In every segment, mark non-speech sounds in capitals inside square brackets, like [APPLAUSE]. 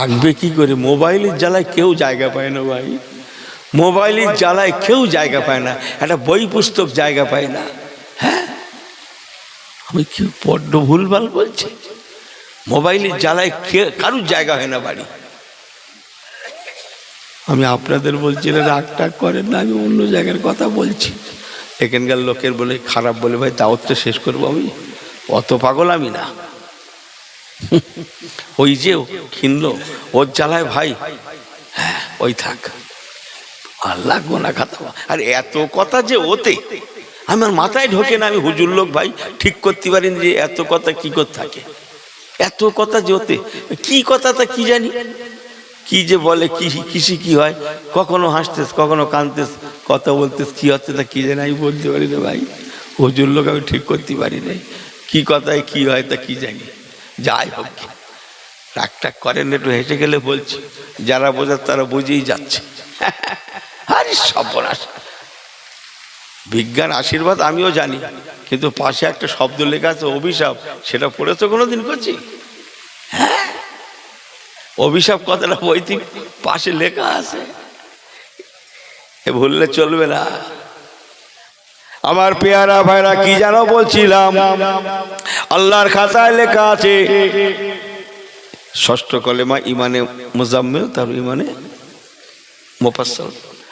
আঁকবে কি করে? মোবাইলের জ্বালায় কেউ জায়গা পায় না ভাই। মোবাইলের জ্বালায় কেউ জায়গা পায় না। একটা বই পুস্তক জায়গা পায় না। হ্যাঁ? আমি কি বড্ড ভুলভাল বলছি? মোবাইলের জ্বালায় কারুর জায়গা হয় না বাড়ি? আমি আপনাদের বলছি না রাগ টাগ করেন না, আমি অন্য জায়গার কথা বলছি। এখানকার লোকের বলে, খারাপ বলে, ভাই দাওয়াত তো শেষ করব আমি? অত পাগল আমি না। ওই যে কিনলো, ওর জ্বালায় ভাই। হ্যাঁ ওই থাক। আর লাগবো না খাতা আর এত কথা যে ওতে। আমার মাথায় ঢোকে না, আমি হুজুর লোক ভাই। ঠিক করতে পারিনি যে এত কথা কি করতে থাকে। এত কথা যে ওতে। কি কথা তা কি জানি? কি যে বলে, কি কিসি কি হয়? কখনো হাসতেস, কখনো কানতেস। কথা বলতেস, কি হচ্ছে তা কি জানি, আমি বলতে পারি না ভাই। হুজুর লোক আমি ঠিক করতে পারি না কি কথায় কি হয় তা কি জানি। যাই হোক। রাগ টাগ করেন একটু হেসে গেলে বলছি, যারা বোঝার তারা বুঝেই যাচ্ছে। [LAUGHS] আরে সর্বনাশ। বিজ্ঞান আশীর্বাদ আমিও জানি, কিন্তু পাশে একটা শব্দ লেখা আছে, অভিশাপ। সেটা পড়ে তো কোনোদিন করছি হ্যাঁ? অভিশাপ কথাটা বইতে পাশে লেখা আছে। এ ভুললে চলবে না। আমার পেয়ারা ভাইরা, কি জানো বলছিলাম? আল্লাহর খাতায় লেখা আছে, ষষ্ঠ কলেমা ইমানে মুজাম্মেল, তার ইমানে মুফাssal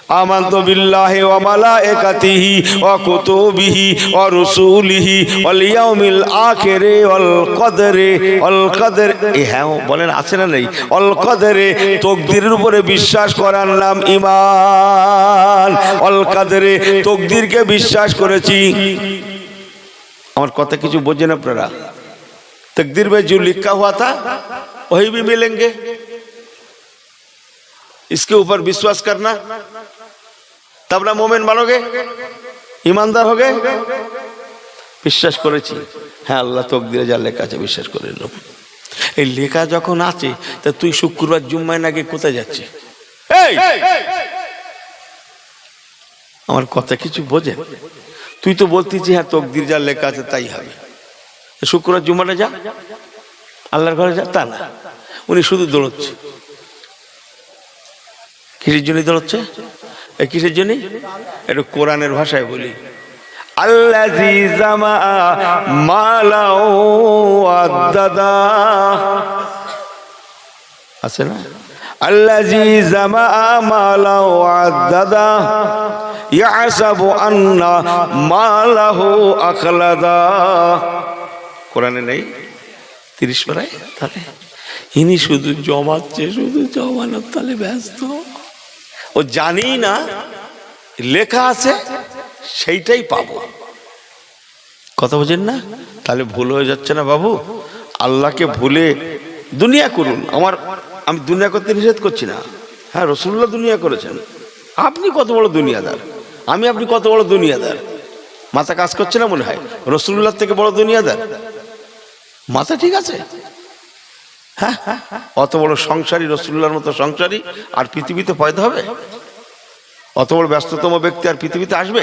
আমান্ত বিল্লাহি ওয়া মালায়েকাতিহি ওয়া কুতুবিহি ওয়া রুসুলিহি ওয়াল ইয়াউমিল আখিরে ওয়াল কদরে ওয়াল কদর হ্যাঁ বলেন, আছে না নেই? ওয়াল কদরে তকদিরের উপরে বিশ্বাস করার নাম ঈমান। ওয়াল কদরে তকদিরকে বিশ্বাস করেছি। আমার কথা কিছু বোঝেন আপনারা? তকদির মে জু লিখা হুয়া থা, ওই ভি মিলেঙ্গে। इसके ऊपर विश्वास करना तब ना मोमेन बनोगे ईमानदार हो गए বিশ্বাস করেছি হ্যাঁ আল্লাহ তকদিরে যা লেখা আছে বিশ্বাস করে নিলাম এই লেখা যখন আছে তা তুই শুক্রবার জুম্মায় নাকি কোথায় যাচ্ছে এই আমার কথা কিছু বোঝে তুই তো বলতেছি হ্যাঁ তকদির যা লেখা আছে তাই হবে শুক্রবার জুম্মাটা যা আল্লাহর ঘরে যা তা না উনি শুধু দৌড়চ্ছে কিসের জন্য দৌড়চ্ছে এই কিসের জন্য? একটু কোরআনের ভাষায় বলি। আল্লাজি জামা মালাও আদাদা। আছে না? আল্লাজি জামা মালাও আদাদা। ইয়াসাবু আন্না মালাহু আখলাদা। কোরআনে নেই? তিরিশ পারায়? তাহলে? ইনি শুধু জমাচ্ছে, শুধু জমানোর তাহলে ব্যস্ত। ও জানি না, লেখা আছে, সেইটাই পাবো। কথা বোঝেন না? তাহলে ভুল হয়ে যাচ্ছে না বাবু? আল্লাহকে ভুলে দুনিয়া করুন। আমার, আমি দুনিয়া করতে নিষেধ করছি না। হ্যাঁ রসুল্লাহ দুনিয়া করেছেন। আপনি কত বড় দুনিয়াদার? আমি আপনি কত বড় দুনিয়াদার? মাথা কাজ করছে না মনে হয়? রসুল্লাহ থেকে বড় দুনিয়াদার? মাথা ঠিক আছে? হ্যাঁ অত বড় সংসারী রসুল্লাহর মতো সংসারী, আর পৃথিবীতে পয়দা হবে? অত বড় ব্যস্ততম ব্যক্তি আর পৃথিবীতে আসবে?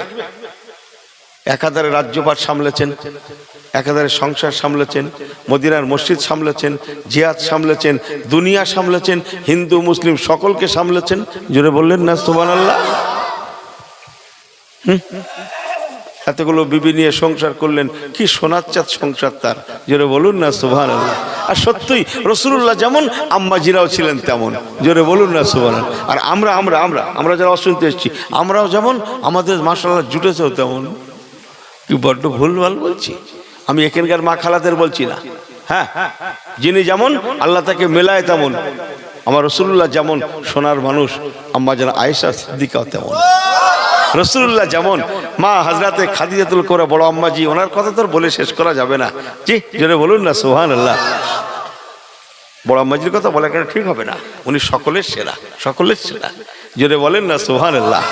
একাধারে রাজ্যপাট সামলেছেন একাধারে সংসার সামলেছেন, মদিনার মসজিদ সামলেছেন জিয়াদ সামলেছেন, দুনিয়া সামলেছেন, হিন্দু, মুসলিম সকলকে সামলেছেন। জোরে বললেন না সোমান আল্লাহ এতগুলো বিবি নিয়ে সংসার করলেন, কি সোনাচ্চাত সংসার তার? জোরে বলুন না সুভান আর সত্যই রসুল্লাহ যেমন আম্মাজিরাও ছিলেন তেমন। জোরে বলুন না সুভান আর আমরা আমরা আমরা আমরা যারা অশুনতে এসেছি, আমরাও যেমন, আমাদের মাসাল্লাহ জুটেছেও তেমন। কি বড্ড ভুলভাল বলছি? আমি এখানকার মা খালাদের বলছি না। হ্যাঁ যিনি যেমন, আল্লাহ তাকে মেলায় তেমন। আমার রসুল্লাহ যেমন সোনার মানুষ, আম্মা যেন আয়েশা সিদ্দিকাও তেমন। রসুল্লাহ যেমন, মা হাজরাতে খাদিজাতুল করে বড় আম্মাজি, ওনার কথা তো বলে শেষ করা যাবে না। জি, জোরে বলুন না সোহান আল্লাহ বড় আম্মাজির কথা বলা কেন ঠিক হবে না? উনি সকলের সেরা সকলের সেরা। জোরে বলেন না সোহান আল্লাহ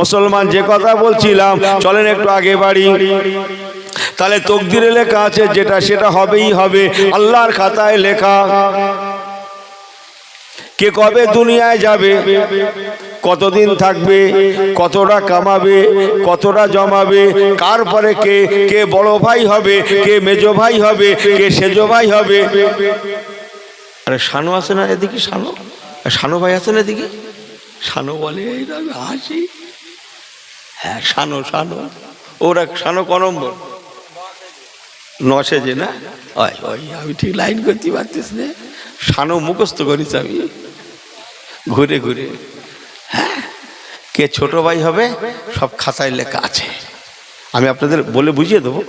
মুসলমান যে কথা বলছিলাম, চলেন একটু আগে বাড়ি। তাহলে তকদিরে লেখা আছে, যেটা সেটা হবেই হবে। আল্লাহর খাতায় লেখা। কে কবে দুনিয়ায় যাবে? কতদিন থাকবে? কতটা কামাবে? কতটা জমাবে? কার পরে কে কে বড় ভাই হবে? কে মেজ ভাই হবে? কে সেজ ভাই হবে? আরে শানু আছে না এদিকে শানু? শানু ভাই আছে না এদিকে? শানু বলে এইরকম হাসি হ্যাঁ শানু শানু। ওরা শানু ক নম্বর? নসে যে না? ওই ওই, আমি ঠিক লাইন করতে পারতিস না। শানু মুখস্থ করিস আমি। ঘুরে ঘুরে। হ্যাঁ? কে ছোট ভাই হবে, সব খাতায় লেখা আছে। আমি আপনাদের বলে বুঝিয়ে দেবো।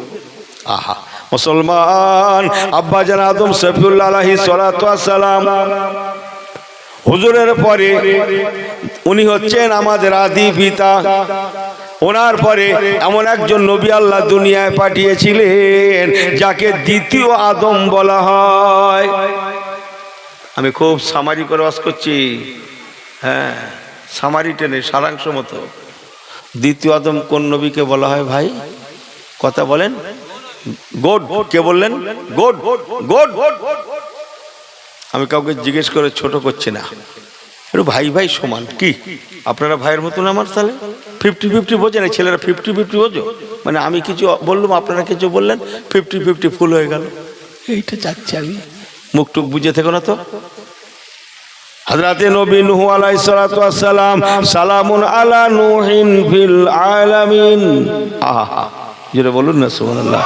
আহা, মুসলমান, আব্বা জান আদম সফিউল্লাহ সালাম হুজুরের পরে উনি হচ্ছেন আমাদের আদি পিতা। ওনার পরে এমন একজন নবী আল্লাহ দুনিয়ায় পাঠিয়েছিলেন, যাকে দ্বিতীয় আদম বলা হয়। আমি খুব সামাজিক করে বাস করছি। হ্যাঁ সামারি টেনে সারাংশ মতো। দ্বিতীয় আদম কোন নবীকে বলা হয় ভাই? কথা বলেন। গোড, কে বললেন? গোড গোড। আমি কাউকে জিজ্ঞেস করে ছোট করছি না। ভাই ভাই সমান। কি? আপনারা ভাইয়ের মতন আমার তাহলে? ফিফটি ফিফটি বোঝে না, ছেলেরা ফিফটি ফিফটি বোঝো? মানে আমি কিছু বললাম, আপনারা কিছু বললেন, ফিফটি ফিফটি ফুল হয়ে গেল। এইটা চাচ্ছি আমি। মুখ টুক বুঝে থেকো না তো। হযরতে নবী নূহ আলাইহিস সালাতু ওয়াস সালাম সালামুন আলা নূহিন ফিল আলামিন। আহা যেটা বলুন না, সুবহানাল্লাহ।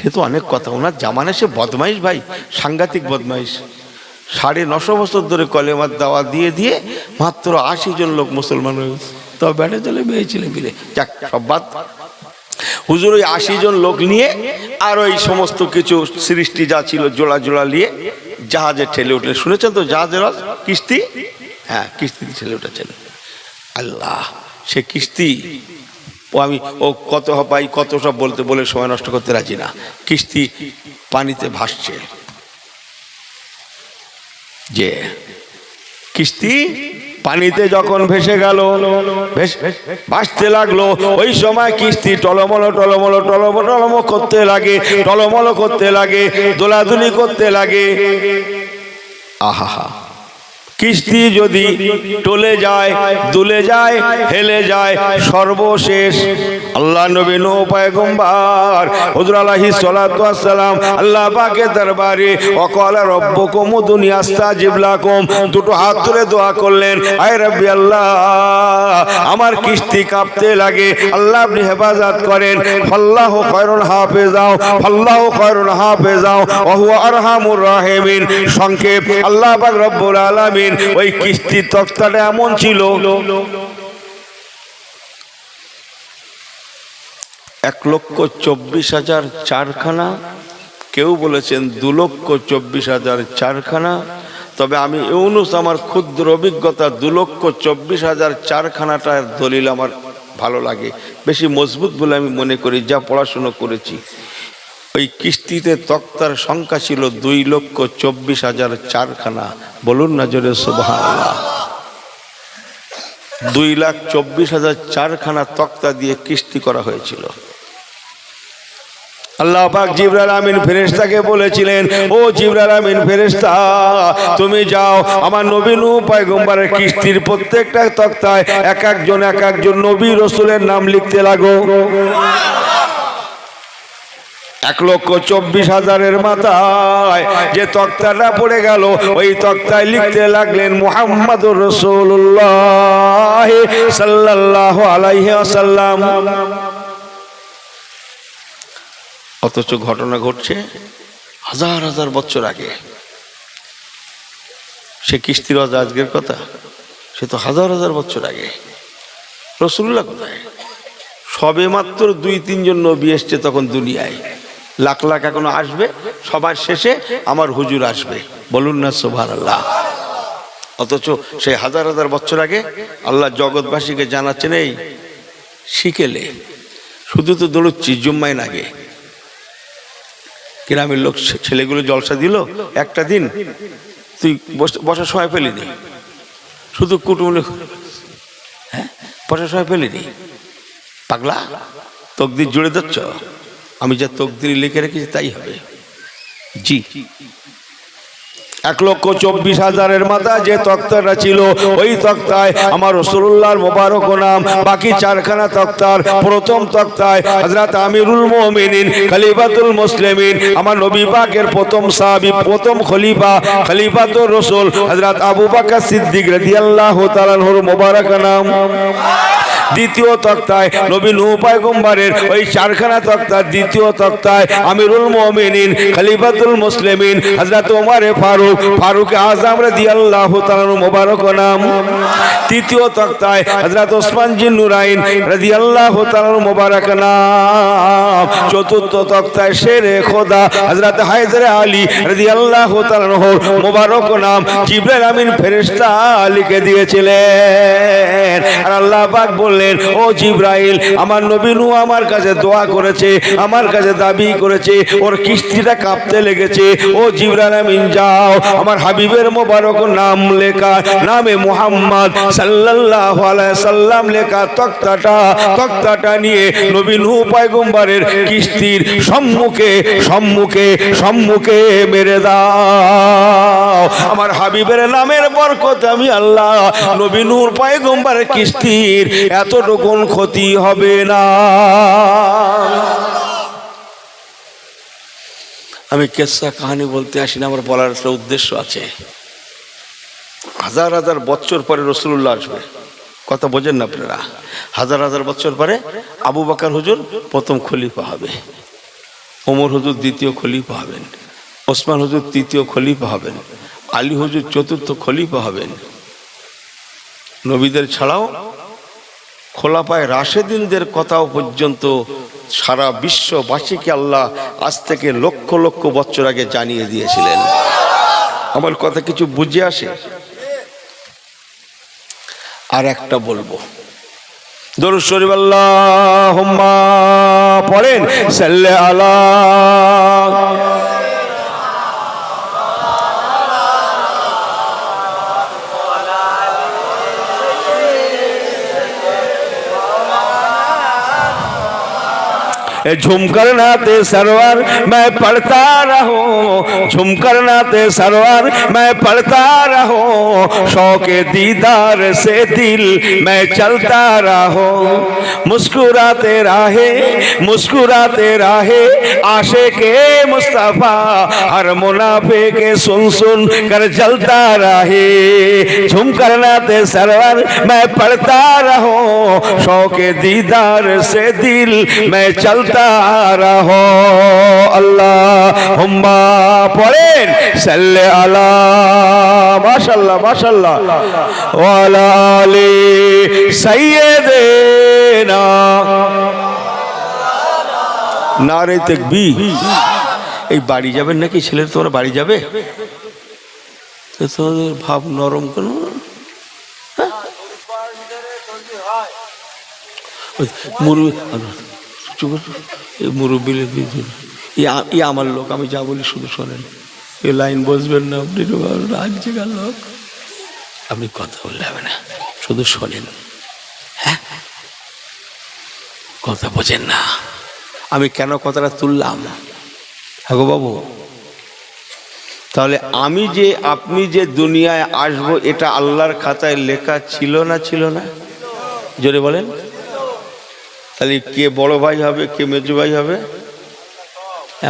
সে তো অনেক কথা, ওনার জামানে সে বদমাইশ ভাই, সাংঘাতিক বদমাইশ। সাড়ে নশো বছর ধরে কলেমার দাওয়া দিয়ে দিয়ে মাত্র আশি জন লোক মুসলমান হয়ে। তবে বেড়ে চলে মেয়ে ছেলে মিলে, যাক, সব বাদ। হুজুর, ওই আশি জন লোক নিয়ে আর ওই সমস্ত কিছু সৃষ্টি যা ছিল, জোড়া জোড়া নিয়ে জাহাজে ঠেলে উঠলে। শুনেছেন তো জাহাজের কিস্তি? হ্যাঁ কিস্তিতে ঠেলে উঠেছেন। আল্লাহ, সে কিস্তি, ও আমি, ও কত পাই কত সব বলতে, বলে সময় নষ্ট করতে রাজি না। কিস্তি পানিতে ভাসছে। যে, কিস্তি পানিতে যখন ভেসে গেল, ভেস- ভাসতে লাগল। ওই সময় কিস্তি টলমল টলমল টলম টলম করতে লাগে, টলমল করতে লাগে, দোলাদুলি করতে লাগে। আহা কিস্তি যদি টলে যায়, দুলে যায়, হেলে যায়, সর্বশেষ আল্লাহ নবী নো পয়গম্বর হুজুর সালাতু সালাম আল্লাহ পাকের দরবারে ওয়াকাল রব্বুকুম উদুনি আস্তাজিব লাকুম, দুটো হাত তুলে দোয়া করলেন, আয় রাব্বি আল্লাহ, আমার কিস্তি কাঁপতে লাগে, আল্লাহ আপনি হেফাজত করেন আল্লাহ খয়রুল হাফেজাও আল্লাহ খয়রুল হাফেজাও, ওয়া হুয়া আরহামুর রাহিমিন সংক্ষেপ, আল্লাহ পাক রব্বুল আলামিন ওই কিস্তির তক্তাটা এমন ছিল। এক লক্ষ চব্বিশ হাজার চারখানা, কেউ বলেছেন দু লক্ষ চব্বিশ হাজার চারখানা, তবে আমি ইউনুস আমার ক্ষুদ্র অভিজ্ঞতা, দু লক্ষ চব্বিশ হাজার চারখানাটার দলিল আমার ভালো লাগে, বেশি মজবুত বলে আমি মনে করি, যা পড়াশুনো করেছি। ওই কিস্তিতে তক্তার সংখ্যা ছিল দুই লক্ষ চব্বিশ হাজার চারখানা। বলুন না জোরে সুবহানাল্লাহ। দুই লাখ চব্বিশ হাজার চারখানা তক্তা দিয়ে কিস্তি করা হয়েছিল। আল্লাহ পাক জিবরাল আমিন ফেরেশতাকে বলেছিলেন, ও জিবরাল আমিন ফেরেশতা, তুমি যাও, আমার নবী নূহ পয়গম্বরের কিস্তির প্রত্যেকটা তক্তায় এক একজন এক একজন নবী রসুলের নাম লিখতে লাগো। এক লক্ষ চব্বিশ হাজারের মাথায় যে তক্তাটা পড়ে গেল, ওই তক্তায় লিখতে লাগলেন মুহাম্মদ রসুল্লাহ সাল্লাহ আলাইহি আসাল্লাম অথচ ঘটনা ঘটছে হাজার হাজার বছর আগে। সে কিস্তির আজকের কথা? সে তো হাজার হাজার বছর আগে। রসুল্লাহ কোথায়? সবে মাত্র দুই তিনজন নবী এসছে তখন দুনিয়ায়। লাখ লাখ এখনও আসবে, সবার শেষে আমার হুজুর আসবে। বলুন না সোভার আল্লাহ অথচ সেই হাজার হাজার বছর আগে আল্লাহ জগৎবাসীকে জানাচ্ছেন, এই শিখেলে শুধু তো দৌড়চ্ছি জুম্মাইন আগে। গ্রামের লোক ছেলেগুলো জলসা দিল, একটা দিন, তুই বস- সময় পেলিনি শুধু কুটুমলে হ্যাঁ বসার সময় পেলিনি পাগলা তকদির জুড়ে দিচ্ছ? আমি যা তকদির লিখে রেখেছি তাই হবে। জি। এক লক্ষ চব্বিশ হাজারের মাথা যে তক্তাটা ছিল, ওই তক্তায় আমার রসুল্লাহর মোবারক নাম, বাকি চারখানা তক্তার প্রথম তক্তায় হজরত আমিরুল মোমিনিন, খলিফাতুল মুসলিমিন, আমার নবী পাকের প্রথম সাহাবি, প্রথম খলিফা, খলিফাতুর রসুল হজরত আবু বাকর সিদ্দিক রাদিয়াল্লাহু তাআলার মোবারক নাম। দ্বিতীয় তক্তায় নবী নূহ পয়গম্বরের ওই চারখানা তক্তার দ্বিতীয় তক্তায় আমিরুল মুমিনিন, খলিফাতুল মুসলিমিন, হযরত ওমর ফারুক ফারুক আযম রাদিয়াল্লাহু তাআলা মোবারক নাম। তৃতীয় তক্তায় হযরত ওসমান জিন নুরাইন রাদিয়াল্লাহু তাআলা মোবারক নাম। চতুর্থ তক্তায় শেরে খোদা হযরত হায়দার আলী রাদিয়াল্লাহু তাআলা মোবারক নাম জিবরাইল আমিন ফেরেশতা লিখে দিয়েছিলেন। আর আল্লাহ পাক বললেন ও জিব্রাইল, আমার নবী নূহ আমার কাছে দোয়া করেছে, আমার কাছে দাবি করেছে, ওর কিস্তিটা কাঁপতে লেগেছে। ও জিব্রাইল আমিন, যাও, আমার হাবিবের মোবারক নাম লেখা, নামে মুহাম্মদ আলাইহি সাল্লাম লেখা তক্তাটা তক্তাটা নিয়ে নবী নূহ পয়গম্বরের কিস্তির সম্মুখে সম্মুখে সম্মুখে মেরে দাও। আমার হাবিবের নামের বরকত আমি আল্লাহ নবী নূর পয়গম্বরের কিস্তির এতটুকুন ক্ষতি হবে না। আমি কেসা কাহানি বলতে আসি না, আমার বলার একটা উদ্দেশ্য আছে। হাজার হাজার বছর পরে রসুল্লাহ আসবে। কথা বোঝেন না আপনারা? হাজার হাজার বছর পরে আবু বাকার হুজুর প্রথম খলিফা হবে। ওমর হুজুর দ্বিতীয় খলিফা হবেন। ওসমান হুজুর তৃতীয় খলিফা হবেন। আলী হুজুর চতুর্থ খলিফা হবেন। নবীদের ছাড়াও খোলা পায় রাশেদিনদের কথাও পর্যন্ত সারা বিশ্ববাসীকে আল্লাহ আজ থেকে লক্ষ লক্ষ বছর আগে জানিয়ে দিয়েছিলেন। আমার কথা কিছু বুঝে আসে? আর একটা বলব। দরুদ শরীফ আল্লাহুম্মা পড়েন, সাল্লে झुमकर नाते सरवर, मैं पढ़ता रहूँ। झुमकर नाते सरवर, मैं पढ़ता रहूँ। शौक दीदार से दिल मैं चलता रहूँ। मुस्कुराते राहे मुस्कुराते राहे, आशे के मुस्तफ़ा, हर मुनाफे के सुन सुन कर जलता रहे। झुमकर नाते सरवर, मैं पढ़ता रहूँ। शौक दीदार से दिल मैं चलता रहो আল্লাহ। হুম্মা পড়েন, সাল্লে আলা, মাশাল্লাহ মাশাল্লাহ। ওয়ালা আলি সাইয়্যিদিনা নারে তাকবীর। এই বাড়ি যাবেন নাকি? ছেলের তোমরা বাড়ি যাবে? তো তোমাদের ভাব নরম কেন? হ্যাঁ? চুপ মুরব্বী ই আমার লোক, আমি যা বলি শুধু শোনেন। এ লাইন বসবেন না আপনি রাত জেগার লোক? আপনি কথা বললে হবে না, শুধু শোনেন। হ্যাঁ? কথা বোঝেন না। আমি কেন কথাটা তুললাম? হ্যাঁ বাবু। তাহলে আমি যে, আপনি যে দুনিয়ায় আসব, এটা আল্লাহর খাতায় লেখা ছিল না ছিল না? জোরে বলেন। তাহলে কে বড় ভাই হবে, কে মেজু ভাই হবে?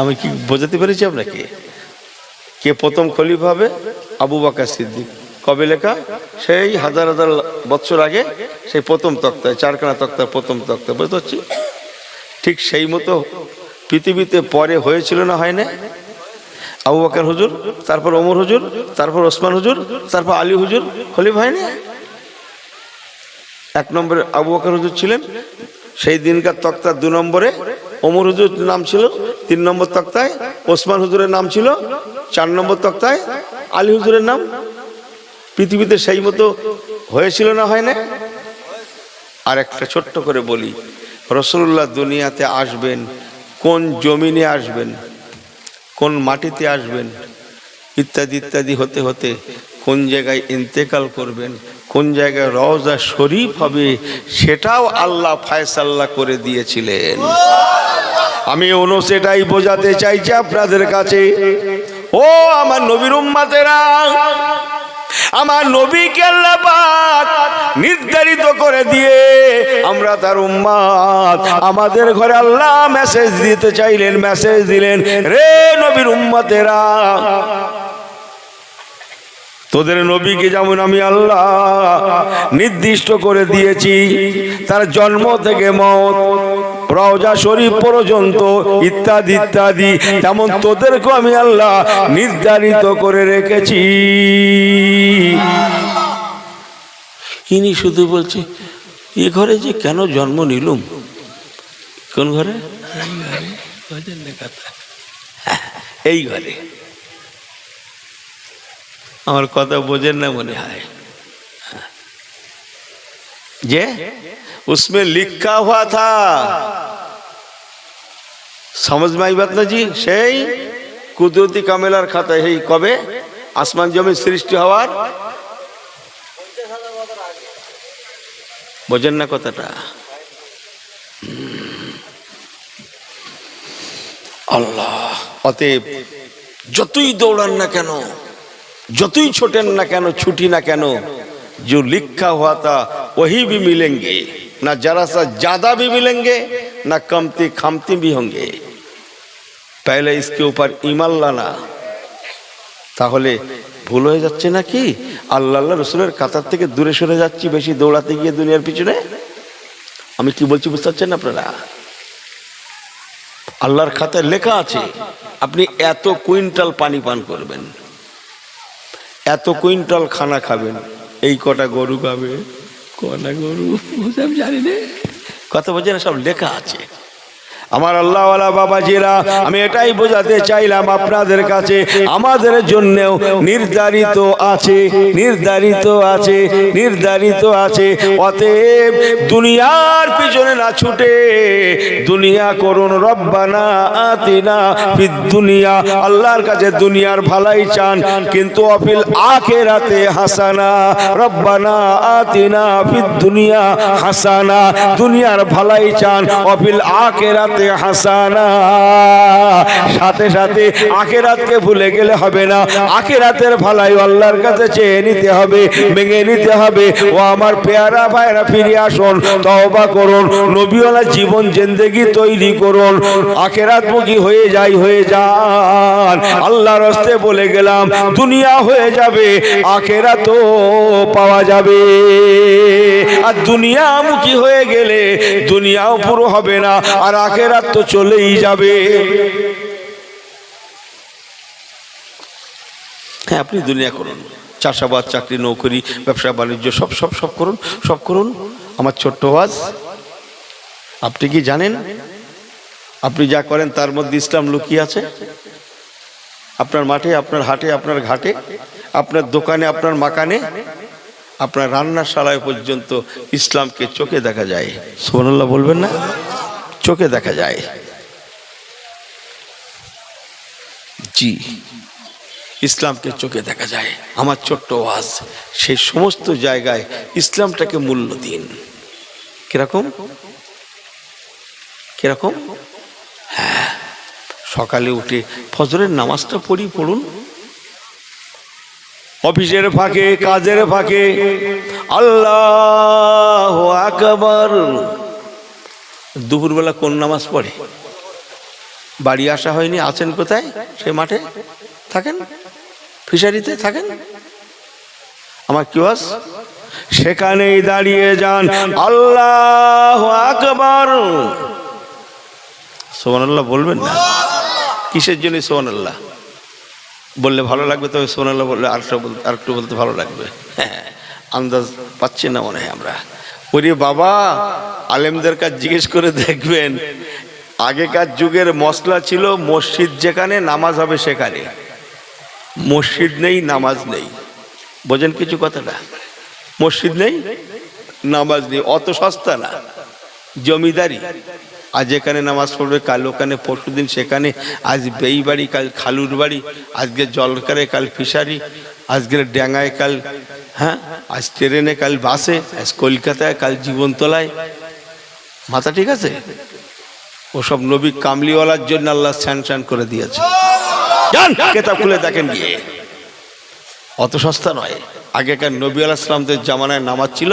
আমি কি বোঝাতে পেরেছি আপনাকে? কে প্রথম খলিফ হবে? আবু বাকার সিদ্দিক। কবে লেখা? সেই হাজার হাজার বছর আগে সেই প্রথম তক্তায়, চারখানা তক্তার প্রথম তক্তা বুঝতে পারছি? ঠিক সেই মতো পৃথিবীতে পরে হয়েছিল না হয় না আবু বাকর হুজুর, তারপর ওমর হুজুর, তারপর ওসমান হুজুর, তারপর আলী হুজুর, খলিফ হয় না এক নম্বরে আবু বকর হুজুর ছিলেন সেই দিনকার তক্তার দু নম্বরে। ওমর হুজুর নাম ছিল, তিন নম্বর তক্তায়। ওসমান হুজুরের নাম ছিল, চার নম্বর তক্তায়। আলী হুজুরের নাম। পৃথিবীতে সেই মতো হয়েছিল না, হয় না আর একটা ছোট্ট করে বলি, রসুল্লাহ দুনিয়াতে আসবেন, কোন জমিনে আসবেন, কোন মাটিতে আসবেন, ইত্যাদি ইত্যাদি হতে হতে কোন জায়গায় ইন্তেকাল করবেন কোন জায়গায় রওজা শরীফ হবে সেটাও আল্লাহ ফায়সাল্লাহ করে দিয়েছিলেন। আমি অনু সেটাই বোঝাতে চাইছি আপনাদের কাছে। ও আমার নবীর উম্মাতেরা, আমার নবীকে আল্লাহ নির্ধারিত করে দিয়ে আমরা তার উম্মাত, আমাদের ঘরে আল্লাহ মেসেজ দিতে চাইলেন মেসেজ দিলেন, রে নবীর উম্মাতেরা তোদের নবীকে যেমন আমি আল্লাহ নির্দিষ্ট করে দিয়েছি, তার জন্ম থেকে মত, রওজা শরীফ পর্যন্ত ইত্যাদি ইত্যাদি, তেমন তোদেরকেও আমি আল্লাহ নির্ধারিত করে রেখেছি। ইনি শুধু বলছে, এ ঘরে যে কেন জন্ম নিলুম? কোন ঘরে? এই ঘরে। আমার কথা বোঝেন না মনে হয় যে उसमें लिखा हुआ था समझ में आई बात ना जी সেই কুদরতি কামেলার খাতা এই কবে আসমান জমি সৃষ্টি হওয়ার বোঝেন না কথাটা আল্লাহ অতএব যতই দৌড়ান না কেন যতই ছোটেন না কেন ছুটি না কেন जो लिखा हुआ था वही भी मिलेंगे ना जरा सा ज्यादा भी मिलेंगे ना कमती खामती भी होंगे पहले इसके ऊपर ईमान लाना তাহলে ভুল হয়ে যাচ্ছে নাকি আল্লাহ আল্লাহ রসুলের কাতার থেকে দূরে সরে যাচ্ছি বেশি দৌড়াতে গিয়ে দুনিয়ার পিছনে আমি কি বলছি বুঝতে পারছেন না আপনারা আল্লাহর খাতায় লেখা আছে আপনি এত কুইন্টাল পানি পান করবেন এত কুইন্টাল খানা খাবেন? এই কটা গরু খাবে কটা গরু? আমি জানি না। কথা বলছে না সব লেখা আছে। আমার আল্লাহওয়ালা বাবাজিরা, আমি এটাই বোঝাতে চাইলাম আপনাদের কাছে। আমাদের জন্যও নির্ধারিত আছে নির্ধারিত আছে নির্ধারিত আছে। অতএব দুনিয়ার পিছনে না ছুটে দুনিয়া করুন, রব্বানা আতিনা দুনিয়া। আল্লাহর কাছে দুনিয়ার ভালাই চান, কিন্তু অফিল আখেরাতে হাসানা। রব্বানা আতিনা দুনিয়া হাসানা। দুনিয়ার ভালাই চান, অফিল আখেরাতে হাসানা, সাথে সাথে আখেরাতকে ভুলে গেলে হবে না। আখেরাতের ভালাই আল্লাহর কাছে চেয়ে নিতে হবে, ভেঙে নিতে হবে। ও আমার পেয়ারা ভাইরা, ফিরে আসুন, তওবা করুন, নবীওয়ালা জীবন জিন্দেগি তৈরি করুন। আখেরাতমুখী হয়ে যাই, হয়ে যান। আল্লাহর হস্তে বলে গেলাম, দুনিয়া হয়ে যাবে, আখেরাতও পাওয়া যাবে। আর দুনিয়ামুখী হয়ে গেলে দুনিয়াও পুরো হবে না। আর আখেরাত তো চলেই যাবে। হ্যাঁ আপনি দুনিয়া করুন। চাষাবাদ, চাকরি, নৌকরি, ব্যবসা, বাণিজ্য, সব সব সব করুন সব করুন। আমার ছোট্ট আওয়াজ। আপনি কি জানেন? আপনি যা করেন তার মধ্যে ইসলাম লুকিয়ে আছে। আপনার মাঠে, আপনার হাটে, আপনার ঘাটে, আপনার দোকানে, আপনার মাকানে, আপনার রান্নাশালায় পর্যন্ত ইসলামকে চোখে দেখা যায়। সোনাল্লাহ বলবেন না? চোখে দেখা যায়। জি, ইসলামকে চোখে দেখা যায়। আমার ছোট্ট ওয়াজ, সেই সমস্ত জায়গায় ইসলামটাকে মূল্য দিন। কীরকম? কীরকম? হ্যাঁ সকালে উঠে ফজরের নামাজটা পড়ি, পড়ুন। অফিসের ফাঁকে, কাজের ফাঁকে, আল্লাহ আকবর। দুপুরবেলা কোন নামাজ পড়ে? বাড়ি আসা হয়নি আছেন কোথায়? সে মাঠে থাকেন? ফিশারিতে থাকেন? আমার কি বাস সেখানেই দাঁড়িয়ে যান। আল্লাহ আকবর। সোমান আল্লাহ বলবেন না। কিসের জন্য সোমান আল্লাহ বললে ভালো লাগবে তবে সোমান আল্লাহ বললে আরেকটা বলতে আরেকটু বলতে ভালো লাগবে। হ্যাঁ আন্দাজ পাচ্ছি না মনে হয় আমরা। ওরে বাবা, আলেমদের কাজ জিজ্ঞেস করে দেখবেন। আগেকার যুগের মশলা ছিল মসজিদ যেখানে নামাজ হবে সেখানে। মসজিদ নেই, নামাজ নেই। বোঝেন কিছু কথাটা? মসজিদ নেই, নামাজ নেই। অত সস্তা না, জমিদারি। আজ এখানে নামাজ পড়বে, কাল ওখানে, পরশু দিন সেখানে। আজ বেই বাড়ি, কাল খালুর বাড়ি। আজকে জলকারে, কাল ফিশারি। আজকের ড্যাঙায় কাল হ্যাঁ? আজ ট্রেনে কাল বাসে আজ কলকাতায় কাল জীবনতলায়। মাথা ঠিক আছে? ওসব নবী কামলিওয়ালার জন্য আল্লাহ স্যান স্যান করে দিয়েছে। কেতাব খুলে দেখেন গিয়ে। অত সস্তা নয়। আগেকার নবী আলাইসলামদের জামানায় নামাজ ছিল।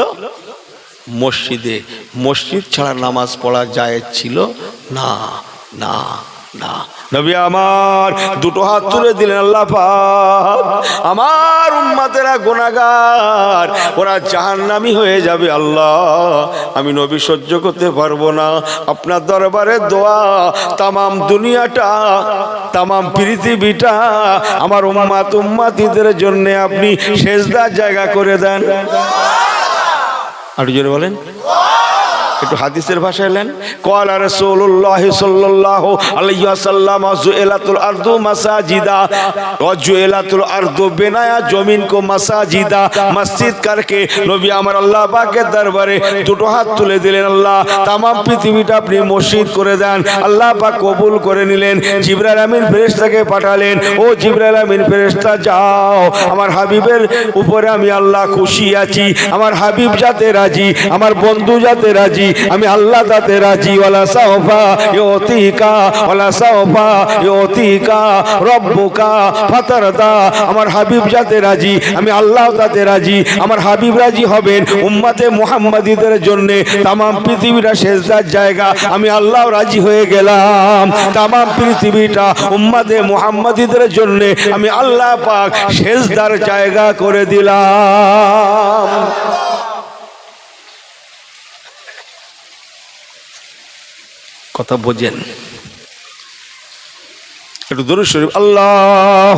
মসজিদে। মসজিদ ছাড়া নামাজ পড়া যায় ছিল। না না। না নবী আমার দুটো হাত তুলে দিলেন আল্লাহ পাক। আমার উম্মাতেরা গুনাহগার, ওরা জাহান্নামী হয়ে যাবে আল্লাহ। আমি নবী সহ্য করতে পারব না। আপনার দরবারে দোয়া, তামাম দুনিয়াটা, তামাম পৃথিবীটা আমার উম্মাত উম্মাতিদের জন্য আপনি সেজদার জায়গা করে দেন। আর বলেন। একটু হাদিসের ভাষায় এলেন কলা রাসূলুল্লাহ সাল্লাল্লাহু আলাইহি ওয়াসাল্লাম জুইলাতুল আরদু মাসাজিদা ওয়া জুইলাতুল আরদু বিনায়া জমিন কো মাসাজিদা মসজিদ করকে নবী আমার আল্লাহ পাকের দরবারে দুটো হাত তুলে দিলেন। আল্লাহ, তামাম পৃথিবীটা আপনি মসজিদ করে দেন। আল্লাহ পাক কবুল করে নিলেন। জিবরাইল আমিন ফেরেশতাকে পাঠালেন। ও জিবরাইল আমিন ফেরেশতা, যাও। আমার হাবিবের উপরে আমি আল্লাহ খুশি আছি। আমার হাবিব যাতে রাজি, আমার বন্ধু যাতে রাজি আমি আল্লাহ তাতে রাজি, ওয়ালা সাওফা ইউতিকা ওয়ালা সাওফা ইউতিকা রব্বুকা ফাতারদা, আমার হাবিব যাতে রাজি, আমি আল্লাহ তাতে রাজি, আমার হাবিব রাজি হবেন উম্মতে মুহাম্মাদীদের জন্য, তামাম পৃথিবীটা সেজদার জায়গা, আমি আল্লাহ রাজি হয়ে গেলাম, তামাম পৃথিবীটা উম্মতে মুহাম্মাদীদের জন্য, আমি আল্লাহ পাক সেজদার জায়গা করে দিলাম। কথা বোঝেন। একটু দরুদ শরীফ আল্লাহ